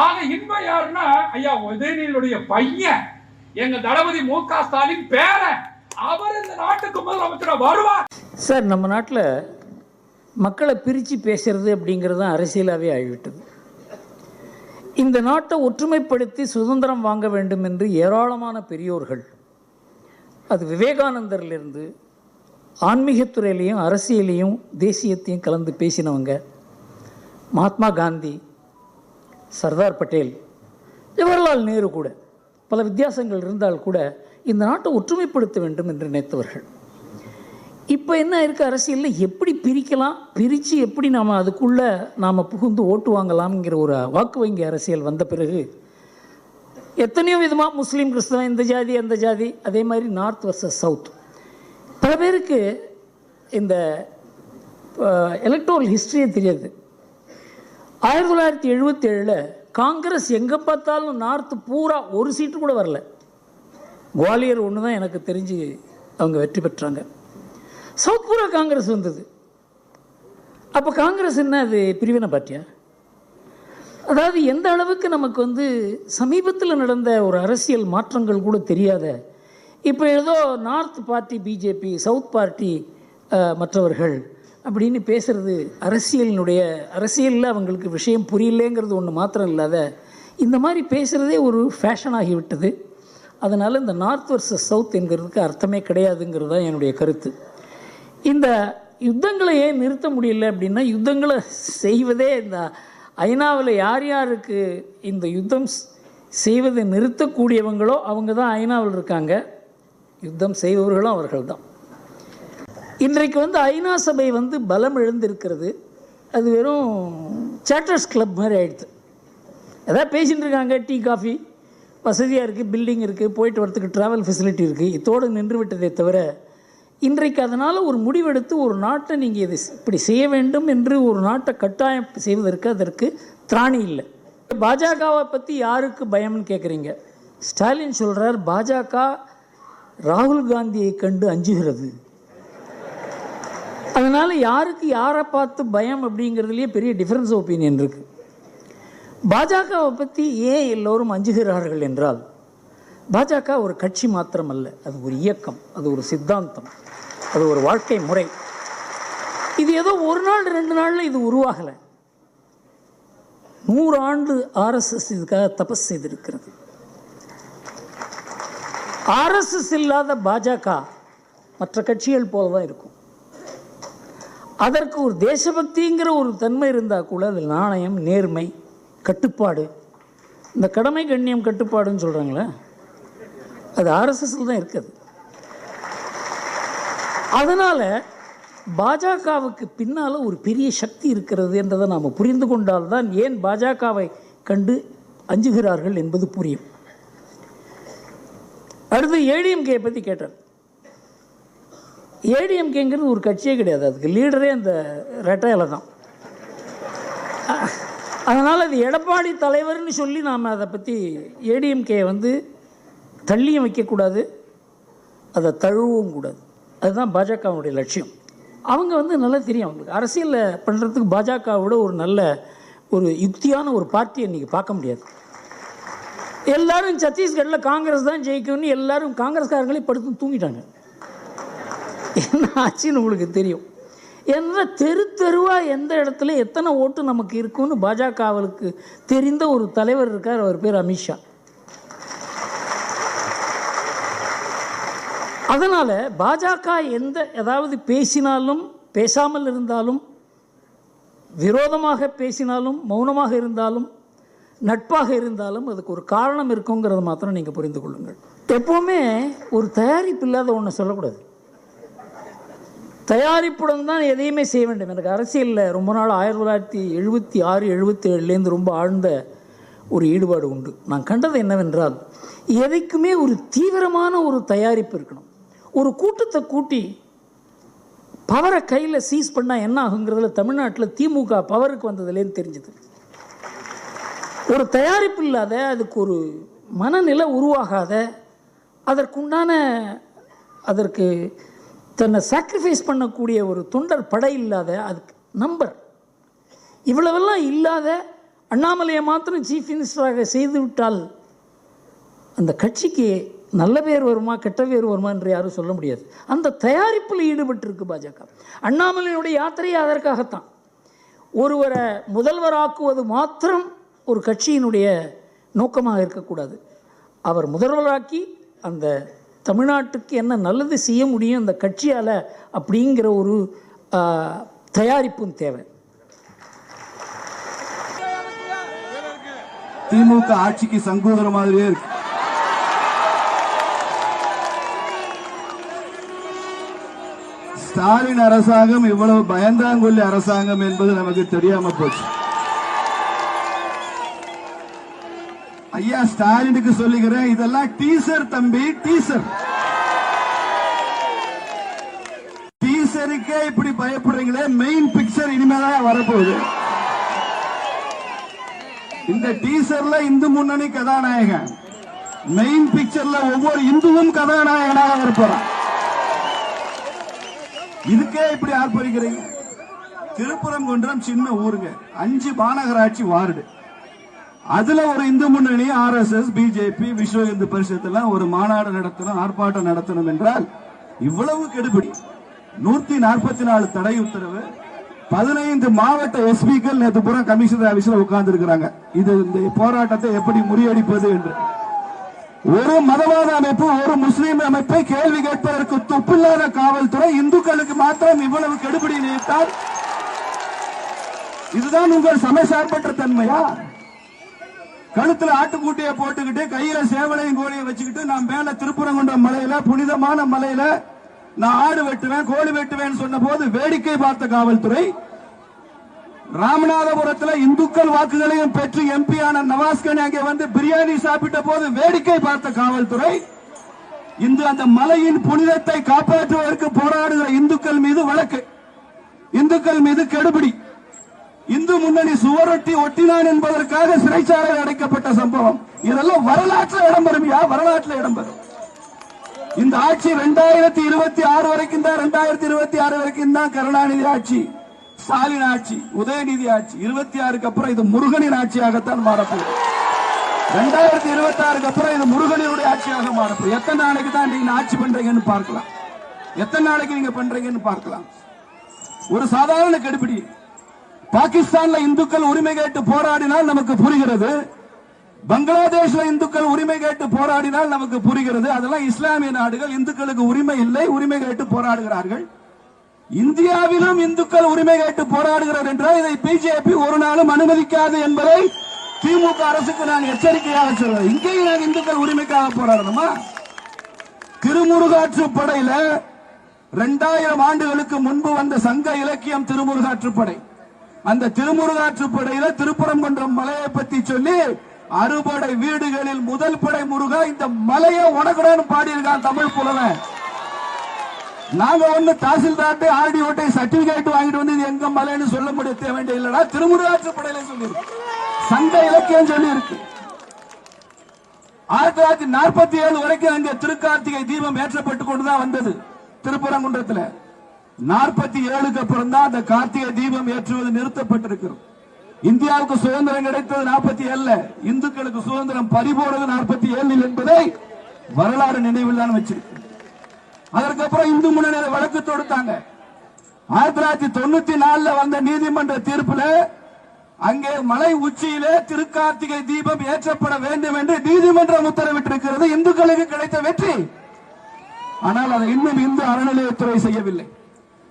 ஆக இன்பம் யாருன்னா ஐயா உதயநிதியுடைய பையன். எங்க தளபதி மு க ஸ்டாலின் பேரன். அவர் இந்த நாட்டுக்கு முதலமைச்சரா வருவார். சார் நம்ம நாட்டில் மக்களை பிரித்து பேசுறது அப்படிங்கிறது தான் அரசியலாகவே ஆகிவிட்டது. இந்த நாட்டை ஒற்றுமைப்படுத்தி சுதந்திரம் வாங்க வேண்டும் என்று ஏராளமான பெரியோர்கள் அது விவேகானந்தர்லேருந்து ஆன்மீகத்துறையிலையும் அரசியலையும் தேசியத்தையும் கலந்து பேசினவங்க மகாத்மா காந்தி சர்தார் பட்டேல் ஜவஹர்லால் நேரு கூட பல வித்தியாசங்கள் இருந்தால் கூட இந்த நாட்டை ஒற்றுமைப்படுத்த வேண்டும் என்று நினைத்தவர்கள். இப்போ என்ன இருக்குது அரசியலில்? எப்படி பிரிக்கலாம்? பிரித்து எப்படி நாம் அதுக்குள்ளே நாம் புகுந்து ஓட்டு வாங்கலாம்ங்கிற ஒரு வாக்கு வங்கி அரசியல் வந்த பிறகு எத்தனையோ விதமாக முஸ்லீம் கிறிஸ்தவன் இந்த ஜாதி அந்த ஜாதி அதே மாதிரி நார்த் வர்சஸ் சவுத். பல பேருக்கு இந்த எலக்ட்ரோல் ஹிஸ்ட்ரியே தெரியாது. ஆயிரத்தி தொள்ளாயிரத்தி எழுபத்தி ஏழில் காங்கிரஸ் எங்கே பார்த்தாலும் நார்த்து பூரா ஒரு சீட்டு கூட வரல. குவாலியர் ஒன்று தான் எனக்கு தெரிஞ்சு அவங்க வெற்றி பெற்றாங்க. சவுத் பூரா காங்கிரஸ் வந்தது. அப்போ காங்கிரஸ் என்ன அது பிரிவினை பார்ட்டியா அதாவது எந்த அளவுக்கு நமக்கு வந்து சமீபத்தில் நடந்த ஒரு அரசியல் மாற்றங்கள் கூட தெரியாத இப்போ ஏதோ north party BJP south party மற்றவர்கள் அப்படின்னு பேசுகிறது அரசியலினுடைய அரசியலில் அவங்களுக்கு விஷயம் புரியலேங்கிறது ஒன்று மாத்திரம் இல்லாத இந்த மாதிரி பேசுகிறதே ஒரு ஃபேஷன் ஆகிவிட்டது. அதனால் இந்த நார்த் வர்சஸ் சவுத் என்கிறதுக்கு அர்த்தமே கிடையாதுங்கிறது தான் என்னுடைய கருத்து. இந்த யுத்தங்களை ஏன் நிறுத்த முடியல அப்படின்னா யுத்தங்களை செய்வதே இந்த ஐநாவில் யார் யாருக்கு இந்த யுத்தம் செய்வதை நிறுத்தக்கூடியவங்களோ அவங்க தான் ஐநாவில் இருக்காங்க. யுத்தம் செய்பவர்களும் அவர்கள் தான் இன்றைக்கு வந்து ஐநா சபை வந்து பலம் இழந்திருக்கிறது. அது வெறும் சேட்டர்ஸ் கிளப் மாதிரி ஆயிடுது. எதாவது பேசிகிட்டு இருக்காங்க டீ காஃபி. வசதியாக இருக்குது பில்டிங் இருக்குது போயிட்டு வரத்துக்கு ட்ராவல் ஃபெசிலிட்டி இருக்குது இதோடு நின்று விட்டதே தவிர இன்றைக்கு அதனால் ஒரு முடிவெடுத்து ஒரு நாட்டை நீங்கள் இது இப்படி செய்ய வேண்டும் என்று ஒரு நாட்டை கட்டாயம் செய்வதற்கு அதற்கு திராணி இல்லை. பாஜகவை பற்றி யாருக்கு பயம்னு கேட்குறீங்க ஸ்டாலின் சொல்கிறார் பாஜக ராகுல் காந்தியை கண்டு அஞ்சுகிறது. அதனால் யாருக்கு யாரை பார்த்து பயம் அப்படிங்கிறதுலேயே பெரிய டிஃப்ரென்ஸ் ஒப்பீனியன் இருக்குது பாஜகவை பற்றி ஏன் எல்லோரும் அஞ்சுகிறார்கள் என்றால் பாஜக ஒரு கட்சி மாத்திரமல்ல அது ஒரு இயக்கம் அது ஒரு சித்தாந்தம் அது ஒரு வாழ்க்கை முறை. இது ஏதோ ஒரு நாள் ரெண்டு நாளில் இது உருவாகலை. நூறு ஆண்டு ஆர்எஸ்எஸ் இதுக்காக தபஸ் செய்திருக்கிறது. ஆர்எஸ்எஸ் இல்லாத பாஜக மற்ற கட்சிகள் போல தான் இருக்கும். அதற்கு ஒரு தேசபக்திங்கிற ஒரு தன்மை இருந்தால் கூட அதில் நாணயம் நேர்மை கட்டுப்பாடு. இந்த கடமை கண்ணியம் கட்டுப்பாடுன்னு சொல்கிறாங்களே அது ஆர்எஸ்எஸ்ல தான் இருக்குது. அதனால் பாஜகவுக்கு பின்னால் ஒரு பெரிய சக்தி இருக்கிறது என்றதை நாம் புரிந்து கொண்டால்தான் ஏன் பாஜகவை கண்டு அஞ்சுகிறார்கள் என்பது புரியும். அடுத்து ஏடிஎம்கே பற்றி கேட்டார் ஏடிஎம்கேங்கிறது ஒரு கட்சியே கிடையாது. அதுக்கு லீடரே அந்த ரெட்டையில தான். அதனால் அது எடப்பாடி தலைவர்னு சொல்லி நாம் அதை பற்றி ஏடிஎம்கே வந்து தள்ளியும் வைக்கக்கூடாது அதை தழுவவும் கூடாது. அதுதான் பாஜகவுடைய லட்சியம். அவங்க வந்து நல்லா தெரியும் அவங்களுக்கு. அரசியலில் பண்ணுறதுக்கு பாஜகவோட ஒரு நல்ல ஒரு யுக்தியான ஒரு பார்ட்டியை இன்றைக்கி பார்க்க முடியாது. எல்லாரும் சத்தீஸ்கரில் காங்கிரஸ் தான் ஜெயிக்கும்னு எல்லாரும் காங்கிரஸ்காரங்களே படுத்து தூங்கிட்டாங்க. என்ன ஆச்சுன்னு உங்களுக்கு தெரியும். என்ற தெரு தெருவாக எந்த இடத்துல எத்தனை ஓட்டு நமக்கு இருக்குன்னு பாஜகவுக்கு தெரிந்த ஒரு தலைவர் இருக்கார் அவர் பேர் அமித்ஷா அதனால் பாஜக எந்த ஏதாவது பேசினாலும் பேசாமல் இருந்தாலும் விரோதமாக பேசினாலும் மௌனமாக இருந்தாலும் நட்பாக இருந்தாலும் அதுக்கு ஒரு காரணம் இருக்குங்கிறத மாத்திரம் நீங்கள் புரிந்து கொள்ளுங்கள். எப்போவுமே ஒரு தயாரிப்பு இல்லாத ஒன்று சொல்லக்கூடாது. தயாரிப்புடன் தான் எதையுமே செய்ய வேண்டும். எனக்கு அரசியலில் ரொம்ப நாள் ஆயிரத்தி தொள்ளாயிரத்தி எழுபத்தி ஆறு எழுபத்தி ஏழுலேருந்து ரொம்ப ஆழ்ந்த ஒரு ஈடுபாடு உண்டு. நான் கண்டது என்னவென்றால் எதைக்குமே ஒரு தீவிரமான ஒரு தயாரிப்பு இருக்கணும். ஒரு கூட்டத்தை கூட்டி பவரை கையில் சீஸ் பண்ணால் என்ன ஆகுங்கிறதுல தமிழ்நாட்டில் திமுக பவருக்கு வந்ததுலேன்னு தெரிஞ்சுது. ஒரு தயாரிப்பு இல்லாத அதுக்கு ஒரு மனநிலை உருவாகாத அதற்குண்டான அதற்கு தன்னை சாக்ரிஃபைஸ் பண்ணக்கூடிய ஒரு தொண்டர் படை இல்லாத அதுக்கு நம்பர் இவ்வளவெல்லாம் இல்லாத அண்ணாமலையை மாத்திரம் சீஃப் மினிஸ்டராக செய்து விட்டால் அந்த கட்சிக்கு நல்ல பேர் வருமா கெட்ட பேர் வருமா என்று யாரும் சொல்ல முடியாது. அந்த தயாரிப்பில் ஈடுபட்டிருக்கு பாஜக. அண்ணாமலையினுடைய யாத்திரையே அதற்காகத்தான். ஒருவரை முதல்வராக்குவது மாத்திரம் ஒரு கட்சியினுடைய நோக்கமாக இருக்கக்கூடாது. அவர் முதல்வராக்கி அந்த தமிழ்நாட்டுக்கு என்ன நல்லது செய்ய முடியும் அந்த கட்சியால் அப்படிங்கிற ஒரு தயாரிப்பும் தேவை. திமுக ஆட்சிக்கு சங்கூதர மாதிரியே இருக்கு. ஸ்டாலின் அரசாங்கம் இவ்வளவு பயந்தாங்கொல்லி அரசாங்கம் என்பது நமக்கு தெரியாம போச்சு. ஐயா ஸ்டாலினுக்கு சொல்லுகிறேன் இதெல்லாம் டீசர் தம்பி டீசர். டீசருக்கே இப்படி பயப்படுறீங்களே மெயின் பிக்சர் இனிமேதான் வரப்போகுது. இந்த டீசர்ல இந்து முன்னணி கதாநாயகன். மெயின் பிக்சர்ல ஒவ்வொரு இந்துவும் கதாநாயகனாக இருப்பான். இதுக்கே இப்படி ஆர்ப்பரிக்கிறீங்க திருப்பரங்குன்றம் சின்ன ஊருங்க. அஞ்சு மாநகராட்சி வார்டு. அதுல ஒரு Hindu Munnani R S S BJP Vishwa Hindu பரிஷத்துல ஒரு மாநாடு நடத்தணும் ஆர்ப்பாட்டம் நடத்தணும் என்றால் இவ்வளவு கெடுபிடி. நூத்தி நாற்பத்தி நாலு தடை உத்தரவு. பதினைந்து மாவட்ட எஸ்பிக்கள் நேற்று புறம் கமிஷனர் ஆபீஸ்ல உட்கார்ந்து இருக்கிறாங்க இது இந்த போராட்டத்தை எப்படி முறியடிப்பது என்று. ஒரு மதவாத அமைப்பு ஒரு முஸ்லீம் அமைப்பை கேள்வி கேட்பதற்கு துப்பில்லாத காவல்துறை இந்துக்களுக்கு மாத்திரம் இவ்வளவு கெடுபிடி நினைத்தால் இதுதான் உங்கள் சமசார்பற்ற தன்மையா? கழுத்துல ஆட்டுக்குட்டியை போட்டுக்கிட்டு கையில சேவலையும் கோழியை வச்சுக்கிட்டு நான் மேல திருப்புறங்குன்ற மலையில புனிதமான மலையில நான் ஆடு வெட்டுவேன் கோழி வெட்டுவேன் சொன்ன போது வேடிக்கை பார்த்த காவல்துறை ராமநாதபுரத்துல இந்துக்கள் வாக்குகளையும் பெற்று எம்பி ஆன நவாஸ்கன் அங்கே வந்து பிரியாணி சாப்பிட்ட போது வேடிக்கை பார்த்த காவல்துறை இன்று அந்த மலையின் புனிதத்தை காப்பாற்றுவதற்கு போராடுகிற இந்துக்கள் மீது வழக்கு. இந்துக்கள் மீது கெடுபிடி. இந்து முன்னணி சுவரொட்டி ஒட்டினான் என்பதற்காக சிறைச்சாலையில் அடைக்கப்பட்ட சம்பவம். இதெல்லாம் வரலாற்றில் இடம்பெறும் யா வரலாற்றில் இடம்பெறும். இந்த ஆட்சி ரெண்டாயிரத்தி இருபத்தி ஆறு வரைக்கும் தான் ரெண்டாயிரத்தி இருபத்தி ஆறு வரைக்கும் தான் கருணாநிதி ஆட்சி ஸ்டாலின் ஆட்சி உதயநிதி ஆட்சி. இருபத்தி ஆறுக்கு அப்புறம் இது முருகனின் ஆட்சியாகத்தான் மாறப்போகுது. ரெண்டாயிரத்தி இருபத்தி ஆறுக்கு அப்புறம் இது முருகனினுடைய ஆட்சியாக மாறப்போகுது. எத்தனை நாளைக்கு தான் நீங்க ஆட்சி பண்றீங்கன்னு பார்க்கலாம். எத்தனை நாளைக்கு நீங்க பண்றீங்கன்னு பார்க்கலாம். ஒரு சாதாரண கெடுபிடி. பாகிஸ்தான்ல இந்துக்கள் உரிமை கேட்டு போராடினால் நமக்கு புரிகிறது. பங்களாதேஷ்ல இந்துக்கள் உரிமை கேட்டு போராடினால் நமக்கு புரிகிறது. அதெல்லாம் இஸ்லாமிய நாடுகள் இந்துக்களுக்கு உரிமை இல்லை உரிமை கேட்டு போராடுகிறார்கள். இந்தியாவிலும் இந்துக்கள் உரிமை கேட்டு போராடுகிறார் என்றால் இதை பிஜேபி ஒரு நாளும் அனுமதிக்காது என்பதை திமுக அரசுக்கு நான் எச்சரிக்கையாக சொல்றேன். இங்கேயும் நான் இந்துக்கள் உரிமைக்காக போராடணுமா? திருமுருகாற்று படையில ரெண்டாயிரம் ஆண்டுகளுக்கு முன்பு வந்த சங்க இலக்கியம் திருமுருகாற்றுப்படை அந்த திருமுருகாற்றுப்படையில திருப்பரங்குன்றம் மலையை பத்தி சொல்லி அறுபடை வீடுகளில் முதல் படை முருகா இந்த மலையை உனக்குடன் பாடியிருக்கான் தமிழ் புலவன் நாங்க ஒண்ணு தாசில்தார்ட்டு ஆர்டி ஓட்டை சர்டிபிகேட் வாங்கிட்டு வந்து இது எங்க மலைன்னு சொல்ல முடிய தேவையில்லை இல்லடா திருமுருகாற்றுப்படையில சொல்லி சங்க இலக்கியம் சொல்லியிருக்கு. ஆயிரத்தி தொள்ளாயிரத்தி நாற்பத்தி ஏழு வரைக்கும் அங்க திருக்கார்த்திகை தீபம் ஏற்றப்பட்டு கொண்டுதான் வந்தது திருப்பரங்குன்றத்துல. நாற்பத்தி ஏழுக்கு அப்புறம் தான் அந்த கார்த்திகை தீபம் ஏற்றுவது நிறுத்தப்பட்டிருக்கிறது. இந்தியாவுக்கு சுதந்திரம் கிடைத்தது நாற்பத்தி ஏழுல. இந்துக்களுக்கு சுதந்திரம் பறிபோனது நாற்பத்தி ஏழில் என்பதை வரலாறு நினைவில் தான் வச்சிருக்கு அதற்கப்புறம் இந்து முன்னணி வழக்கு தொடுத்தாங்க. ஆயிரத்தி தொள்ளாயிரத்தி தொண்ணூத்தி நாலுல வந்த நீதிமன்ற தீர்ப்புல அங்கே மலை உச்சியிலே திருக்கார்த்திகை தீபம் ஏற்றப்பட வேண்டும் என்று நீதிமன்றம் உத்தரவிட்டிருக்கிறது. இந்துக்களுக்கு கிடைத்த வெற்றி. ஆனால் அதை இன்னும் இந்து அறநிலையத்துறை செய்யவில்லை.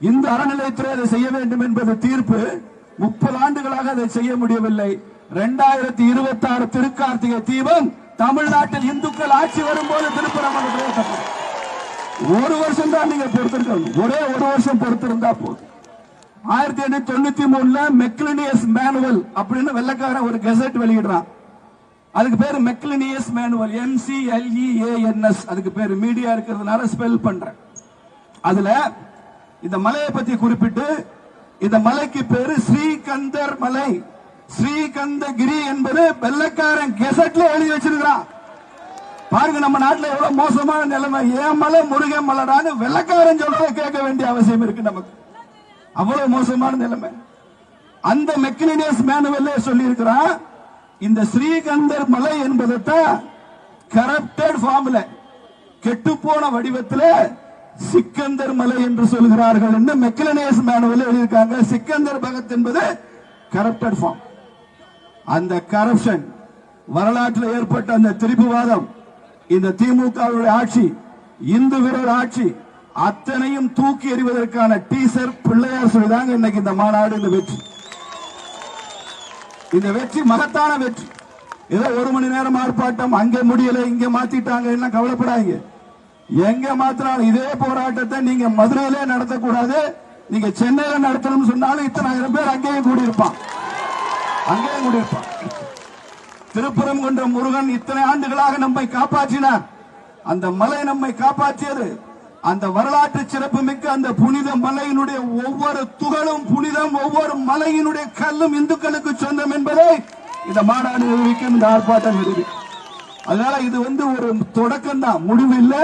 இந்த அறநிலையத்துறை அதை செய்ய வேண்டும் என்பது தீர்ப்பு. முப்பது ஆண்டுகளாக அதை செய்ய முடியவில்லை. இரண்டாயிரத்தி இருபத்தி ஆறு திருக்கார்த்திகை தீபம் தமிழ்நாட்டில் இந்துக்கள் ஆட்சி வரும்போது திருப்பரங்குன்றத்தில் ஒரு வருஷம் தான் நீங்க பொறுத்திருக்கணும். ஒரே ஒரு வருஷம் பொறுத்திருந்தா போதும். ஆயிரத்தி எண்ணூத்தி தொண்ணூத்தி மூணுல மெக்லினியஸ் மேனுவல் அப்படின்னு வெள்ளக்காரன் ஒரு கெசட் வெளியிடுறான். அதுக்கு பேரு மெக்லினியஸ் மேனுவல். எம்சிஎல்இஏஎன்எஸ் அதுக்கு பேரு மீடியா இருக்கிறதுனால ஸ்பெல் பண்றேன். அதுல இந்த மலையை பத்தி குறிப்பிட்டு இந்த மலைக்கு பேரு ஸ்ரீகந்தர் மலை. ஸ்ரீகந்தகிரி என்பது வெள்ளக்காரன் கெசட்ல எழுதி வச்சிருக்கிறான். பாருங்க நம்ம நாட்டுல எவ்வளவு மோசமான நிலைமை. ஏன் மலை முருகன் மலடான்னு வெள்ளக்காரன் சொல்றத கேட்க வேண்டிய அவசியம் இருக்கு நமக்கு. அவ்வளவு மோசமான நிலைமை. அந்த மெக்கனினியஸ் மேனுவல்ல சொல்லி இருக்கிறான் இந்த ஸ்ரீகந்தர் மலை என்பதைத்தான் கரப்டட் ஃபார்ம்ல கெட்டுப்போன வடிவத்தில் சிக்கந்தர் மலை என்று சொல்கிறார்கள் என்று மெக்கலனேஸ் மேனுவல் எழுதியிருக்காங்க. சிக்கந்தர் பகத் என்பது கரப்டட் ஃபார்ம் அந்த கரப்ஷன் வரலாற்றில் ஏற்பட்ட அந்த திரிபுவாதம் இந்த திமுகவுடைய ஆட்சி இந்து வீரர் ஆட்சி அத்தனையும் தூக்கி எறிவதற்கான டீசர் பிள்ளையார் சொல்லிதாங்க இன்னைக்கு இந்த மாநாடு இந்த வெற்றி. இந்த வெற்றி மகத்தான வெற்றி. ஏதோ ஒரு மணி நேரம் ஆர்ப்பாட்டம் அங்கே முடியல இங்க மாத்திட்டாங்க எல்லாம் கவலைப்படாதீங்க. எங்க மாத்திரம் இதே போராட்டத்தை நீங்க மதுரையிலே நடத்தக்கூடாது. நீங்க சென்னையில நடத்தணும்னு சொன்னாலும் இத்தனாயிரம் பேர் அங்கேயும் கூடியிருப்பான். அங்கேயும் கூடியிருப்பான். திருப்புறம் கொண்ட முருகன் இத்தனை ஆண்டுகளாக நம்மை காப்பாற்றினார். அந்த மலை நம்மை காப்பாற்றியது. அந்த வரலாற்று சிறப்பு மிக்க அந்த புனித மலையினுடைய ஒவ்வொரு துகளும் புனிதம் ஒவ்வொரு மலையினுடைய கல்லும் இந்துக்களுக்கு சொந்தம் என்பதை இந்த மாநாடு நிரூபிக்கும் இந்த ஆர்ப்பாட்டம் நிரூபிக்கும் அதனால இது வந்து ஒரு தொடக்கம் தான் முடிவு இல்லை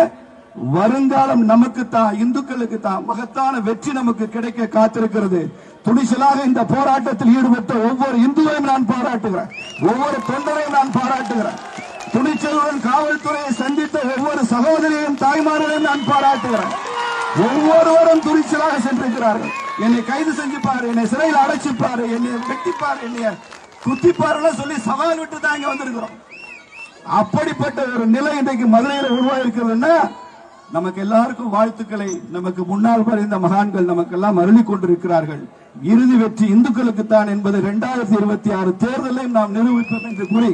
வருங்காலம் நமக்கு தான் இந்துக்களுக்கு தான் மகத்தான வெற்றி நமக்கு கிடைக்க காத்திருக்கிறது. துணிச்சலாக இந்த போராட்டத்தில் ஈடுபட்ட ஒவ்வொரு இந்துவையும் நான் பாராட்டுகிறேன். ஒவ்வொரு தொண்டரையும் நான் பாராட்டுகிறேன். துணிச்சலுடன் காவல்துறையை சந்தித்த ஒவ்வொரு சகோதரியையும் தாய்மார்களையும் நான் பாராட்டுகிறேன். ஒவ்வொருவரும் துணிச்சலாக சென்றிருக்கிறார்கள். என்னை கைது செஞ்சுப்பாரு என்னை சிறையில் அடைச்சிப்பாரு என்னை வெட்டிப்பாரு என்னை குத்திப்பாருன்னு சொல்லி சவால் விட்டு தான் இங்க வந்திருக்கிறோம். அப்படிப்பட்ட ஒரு நிலை இன்றைக்கு மதுரையில் உருவாயிருக்கிறதுன்னா நமக்கு எல்லாருக்கும் வாழ்த்துக்களை நமக்கு முன்னால் இந்த மகான்கள் நமக்கெல்லாம் அருளி கொண்டிருக்கிறார்கள். இறுதி வெற்றி இந்துக்களுக்குத்தான் என்பது இரண்டாயிரத்தி இருபத்தி ஆறு தேர்தலையும் நாம் நிரூபிப்போம் என்று கூறி